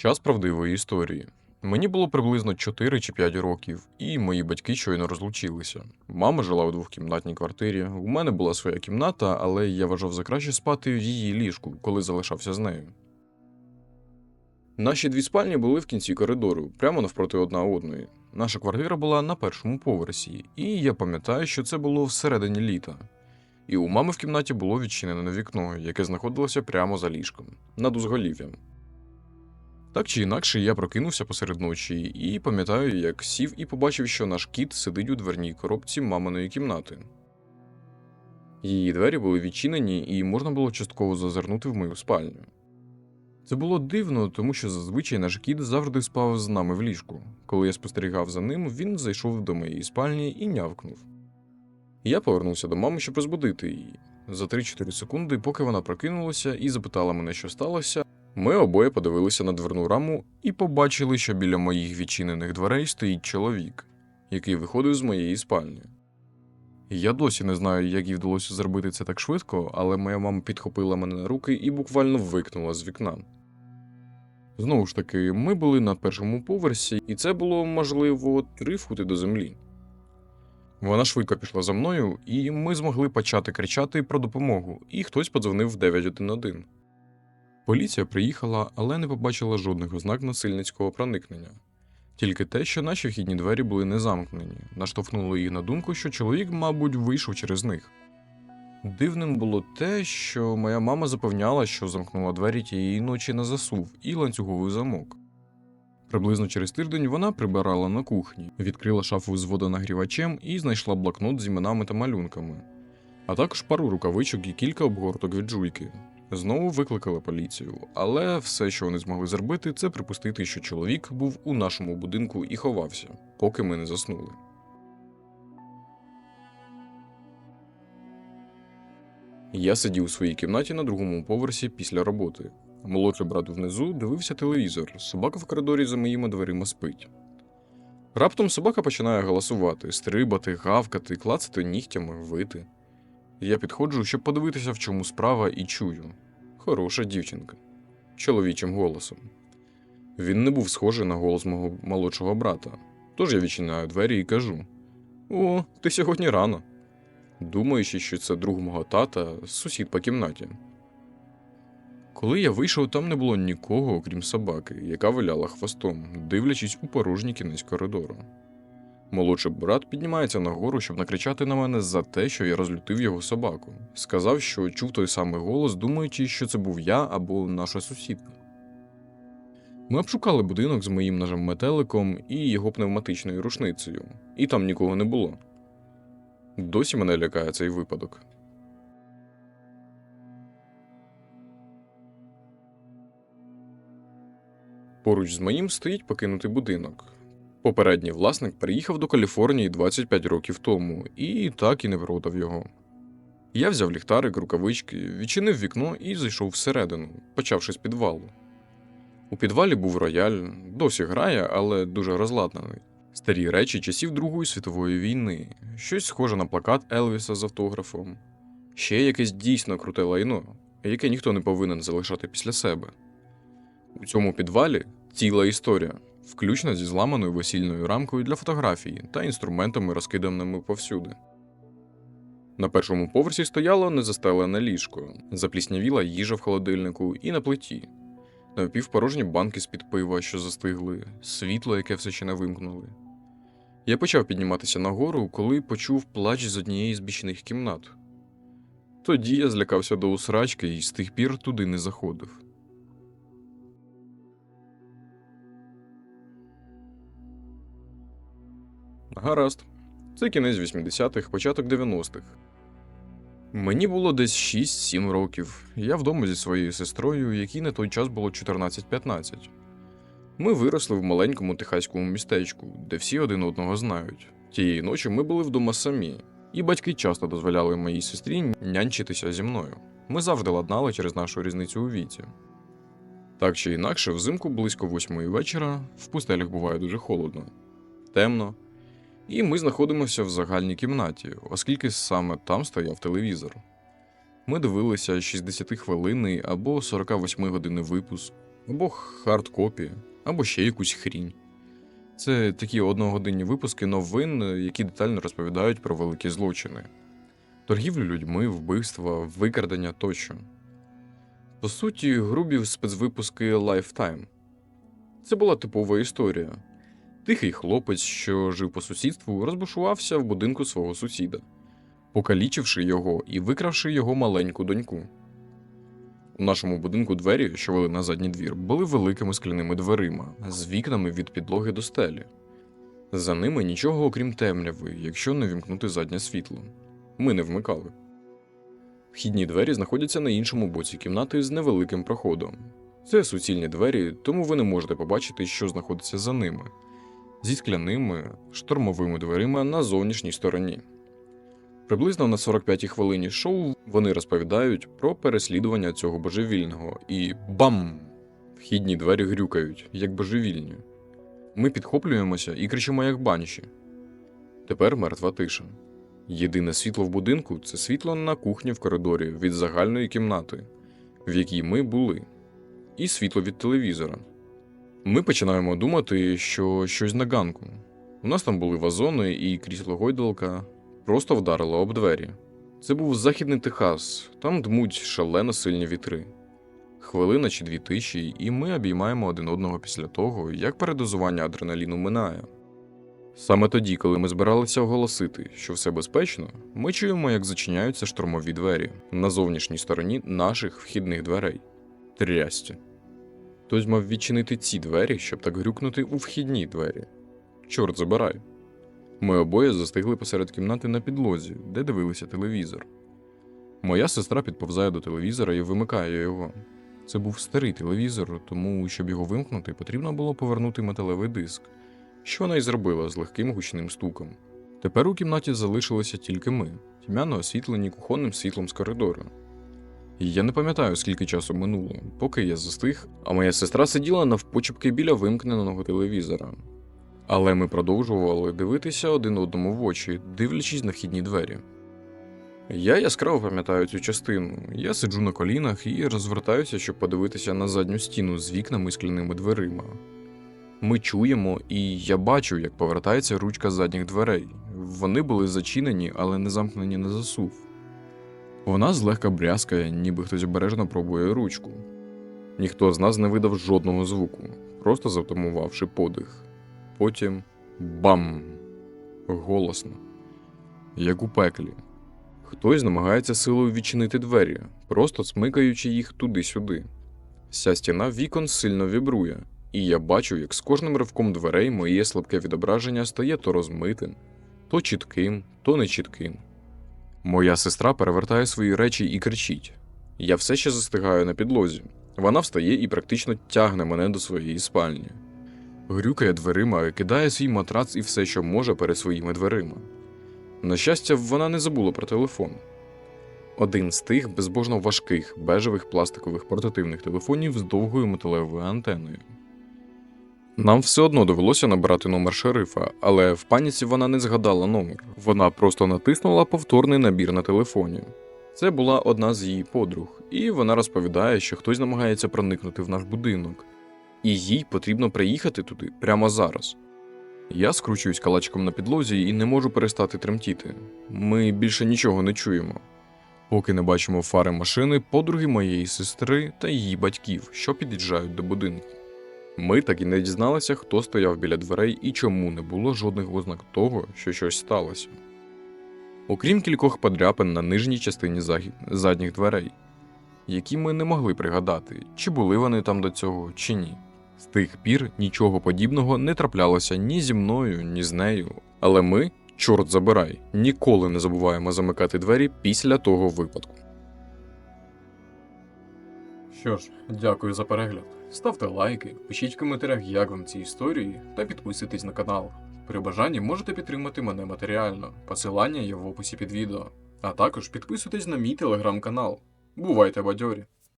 Час правдивої історії. Мені було приблизно 4 чи 5 років, і мої батьки щойно розлучилися. Мама жила у двохкімнатній квартирі. У мене була своя кімната, але я вважав за краще спати в її ліжку, коли залишався з нею. Наші дві спальні були в кінці коридору, прямо навпроти одна одної. Наша квартира була на першому поверсі, і я пам'ятаю, що це було всередині літа. І у мами в кімнаті було відчинене вікно, яке знаходилося прямо за ліжком, над узголів'ям. Так чи інакше, я прокинувся посеред ночі і пам'ятаю, як сів і побачив, що наш кіт сидить у дверній коробці маминої кімнати. Її двері були відчинені, і можна було частково зазирнути в мою спальню. Це було дивно, тому що зазвичай наш кіт завжди спав з нами в ліжку. Коли я спостерігав за ним, він зайшов до моєї спальні і нявкнув. Я повернувся до мами, щоб розбудити її. За 3-4 секунди, поки вона прокинулася і запитала мене, що сталося, ми обоє подивилися на дверну раму і побачили, що біля моїх відчинених дверей стоїть чоловік, який виходив з моєї спальні. Я досі не знаю, як їй вдалося зробити це так швидко, але моя мама підхопила мене на руки і буквально викинула з вікна. Знову ж таки, ми були на першому поверсі, і це було, можливо, три фути до землі. Вона швидко пішла за мною, і ми змогли почати кричати про допомогу, і хтось подзвонив в 911. Поліція приїхала, але не побачила жодних ознак насильницького проникнення. Тільки те, що наші вхідні двері були не замкнені, наштовхнуло їх на думку, що чоловік, мабуть, вийшов через них. Дивним було те, що моя мама запевняла, що замкнула двері тієї ночі на засув і ланцюговий замок. Приблизно через тиждень вона прибирала на кухні, відкрила шафу з водонагрівачем і знайшла блокнот з іменами та малюнками, а також пару рукавичок і кілька обгорток від жуйки. Знову викликали поліцію, але все, що вони змогли зробити, це припустити, що чоловік був у нашому будинку і ховався, поки ми не заснули. Я сидів у своїй кімнаті на другому поверсі після роботи. Молодший брат внизу дивився телевізор, собака в коридорі за моїми дверима спить. Раптом собака починає голосувати, стрибати, гавкати, клацати нігтями, вити. Я підходжу, щоб подивитися, в чому справа, і чую. Хороша дівчинка. Чоловічим голосом. Він не був схожий на голос мого молодшого брата. Тож я відчиняю двері і кажу: О, ти сьогодні рано. Думаючи, що це друг мого тата, сусід по кімнаті. Коли я вийшов, там не було нікого, окрім собаки, яка виляла хвостом, дивлячись у порожній кінець коридору. Молодший брат піднімається нагору, щоб накричати на мене за те, що я розлютив його собаку. Сказав, що чув той самий голос, думаючи, що це був я або наша сусідка. Ми обшукали будинок з моїм ножем метеликом і його пневматичною рушницею, і там нікого не було. Досі мене лякає цей випадок. Поруч з моїм стоїть покинутий будинок. Попередній власник переїхав до Каліфорнії 25 років тому і так і не продав його. Я взяв ліхтарик, рукавички, відчинив вікно і зайшов всередину, почавши з підвалу. У підвалі був рояль, досі грає, але дуже розладнаний. Старі речі часів Другої світової війни, щось схоже на плакат Елвіса з автографом, ще якесь дійсно круте лайно, яке ніхто не повинен залишати після себе. У цьому підвалі ціла історія, включно зі зламаною весільною рамкою для фотографії та інструментами, розкиданими повсюди. На першому поверсі стояло незастелене ліжко, запліснявіла їжа в холодильнику і на плиті, напівпорожні банки з-під пива, що застигли, світло, яке все ще не вимкнули. Я почав підніматися нагору, коли почув плач з однієї з бічних кімнат. Тоді я злякався до усрачки і з тих пір туди не заходив. Гаразд. Це кінець 80-х, початок 90-х. Мені було десь 6-7 років. Я вдома зі своєю сестрою, якій на той час було 14-15. Ми виросли в маленькому техаському містечку, де всі один одного знають. Тієї ночі ми були вдома самі, і батьки часто дозволяли моїй сестрі нянчитися зі мною. Ми завжди ладнали через нашу різницю у віці. Так чи інакше, взимку близько восьмої вечора в пустелях буває дуже холодно, темно, і ми знаходимося в загальній кімнаті, оскільки саме там стояв телевізор. Ми дивилися 60 хвилинний або 48 годинний випуск, або хардкопі, або ще якусь хрінь. Це такі одногодинні випуски новин, які детально розповідають про великі злочини, торгівлю людьми, вбивства, викрадення тощо. По суті, грубі спецвипуски Lifetime. Це була типова історія. Тихий хлопець, що жив по сусідству, розбушувався в будинку свого сусіда, покалічивши його і викравши його маленьку доньку. У нашому будинку двері, що вели на задній двір, були великими скляними дверима з вікнами від підлоги до стелі. За ними нічого окрім темряви, якщо не вімкнути заднє світло. Ми не вмикали. Вхідні двері знаходяться на іншому боці кімнати з невеликим проходом. Це суцільні двері, тому ви не можете побачити, що знаходиться за ними, зі скляними штормовими дверима на зовнішній стороні. Приблизно на 45-й хвилині шоу вони розповідають про переслідування цього божевільного і бам! Вхідні двері грюкають, як божевільні. Ми підхоплюємося і кричимо, як банші. Тепер мертва тиша. Єдине світло в будинку це світло на кухні в коридорі від загальної кімнати, в якій ми були, і світло від телевізора. Ми починаємо думати, що щось на ганку. У нас там були вазони і крісло гойдалка просто вдарило об двері. Це був західний Техас, там дмуть шалено сильні вітри. Хвилина чи дві тиші, і ми обіймаємо один одного після того, як передозування адреналіну минає. Саме тоді, коли ми збиралися оголосити, що все безпечно, ми чуємо, як зачиняються штурмові двері на зовнішній стороні наших вхідних дверей. Трястя. Хтось мав відчинити ці двері, щоб так грюкнути у вхідні двері. Чорт забирай. Ми обоє застигли посеред кімнати на підлозі, де дивилися телевізор. Моя сестра підповзає до телевізора і вимикає його. Це був старий телевізор, тому, щоб його вимкнути, потрібно було повернути металевий диск, що вона й зробила з легким гучним стуком. Тепер у кімнаті залишилися тільки ми, тьмяно освітлені кухонним світлом з коридору. Я не пам'ятаю, скільки часу минуло, поки я застиг, а моя сестра сиділа навпочепки біля вимкненого телевізора. Але ми продовжували дивитися один одному в очі, дивлячись на вхідні двері. Я яскраво пам'ятаю цю частину. Я сиджу на колінах і розвертаюся, щоб подивитися на задню стіну з вікнами і скляними дверима. Ми чуємо, і я бачу, як повертається ручка задніх дверей. Вони були зачинені, але не замкнені на засув. Вона злегка брязкає, ніби хтось обережно пробує ручку. Ніхто з нас не видав жодного звуку, просто завтамувавши подих. Потім бам! Голосно, як у пеклі. Хтось намагається силою відчинити двері, просто смикаючи їх туди-сюди. Вся стіна вікон сильно вібрує, і я бачу, як з кожним ривком дверей моє слабке відображення стає то розмитим, то чітким, то нечітким. Моя сестра перевертає свої речі і кричить. Я все ще застигаю на підлозі. Вона встає і практично тягне мене до своєї спальні. Грюкає дверима, кидає свій матрац і все, що може перед своїми дверима. На щастя, вона не забула про телефон. Один з тих безбожно важких бежевих пластикових портативних телефонів з довгою металевою антеною. Нам все одно довелося набирати номер шерифа, але в паніці вона не згадала номер. Вона просто натиснула повторний набір на телефоні. Це була одна з її подруг, і вона розповідає, що хтось намагається проникнути в наш будинок, і їй потрібно приїхати туди прямо зараз. Я скручуюсь калачком на підлозі і не можу перестати тремтіти. Ми більше нічого не чуємо. Поки не бачимо фари машини, подруги моєї сестри та її батьків, що під'їжджають до будинку. Ми так і не дізналися, хто стояв біля дверей і чому не було жодних ознак того, що щось сталося. Окрім кількох подряпин на нижній частині задніх дверей, які ми не могли пригадати, чи були вони там до цього, чи ні. З тих пір нічого подібного не траплялося ні зі мною, ні з нею. Але ми, чорт забирай, ніколи не забуваємо замикати двері після того випадку. Що ж, дякую за перегляд. Ставте лайки, пишіть в коментарях, як вам ці історії, та підписуйтесь на канал. При бажанні можете підтримати мене матеріально. Посилання є в описі під відео. А також підписуйтесь на мій телеграм-канал. Бувайте бадьорі!